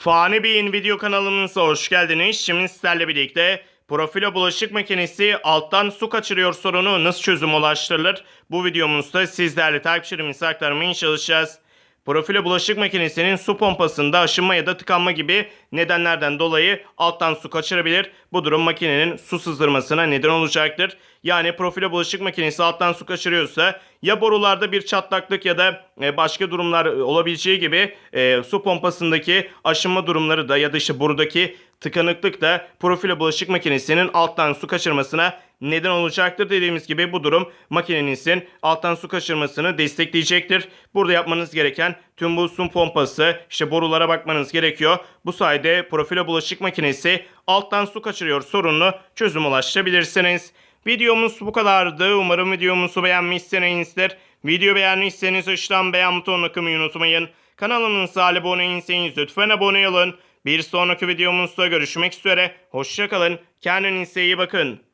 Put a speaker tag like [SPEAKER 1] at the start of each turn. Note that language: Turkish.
[SPEAKER 1] Fani Bey'in video kanalımıza hoş geldiniz. Şimdi sizlerle birlikte Profilo bulaşık makinesi alttan su kaçırıyor sorunu nasıl çözüm ulaştırılır? Bu videomuzda sizlerle takipçilerimize aktarmaya çalışacağız. Profilo bulaşık makinesinin su pompasında aşınma ya da tıkanma gibi nedenlerden dolayı alttan su kaçırabilir. Bu durum makinenin su sızdırmasına neden olacaktır. Yani profilo bulaşık makinesi alttan su kaçırıyorsa ya borularda bir çatlaklık ya da e, başka durumlar olabileceği gibi e, su pompasındaki aşınma durumları da ya da işte borudaki tıkanıklık da profilo bulaşık makinesinin alttan su kaçırmasına neden olacaktır. Dediğimiz gibi bu durum makinenizin alttan su kaçırmasını destekleyecektir. Burada yapmanız gereken tüm bu su pompası işte borulara bakmanız gerekiyor. Bu sayede profilo bulaşık makinesi alttan su kaçırıyor sorununu çözüm ulaştırabilirsiniz. Videomuz bu kadardı. Umarım videomuzu beğenmişsinizdir. Video beğendiyseniz aşağıdan beğen butonuna kılmayı unutmayın. Kanalımıza abone değilseniz lütfen abone olun. Bir sonraki videomuzda görüşmek üzere. Hoşçakalın. Kendinize iyi bakın.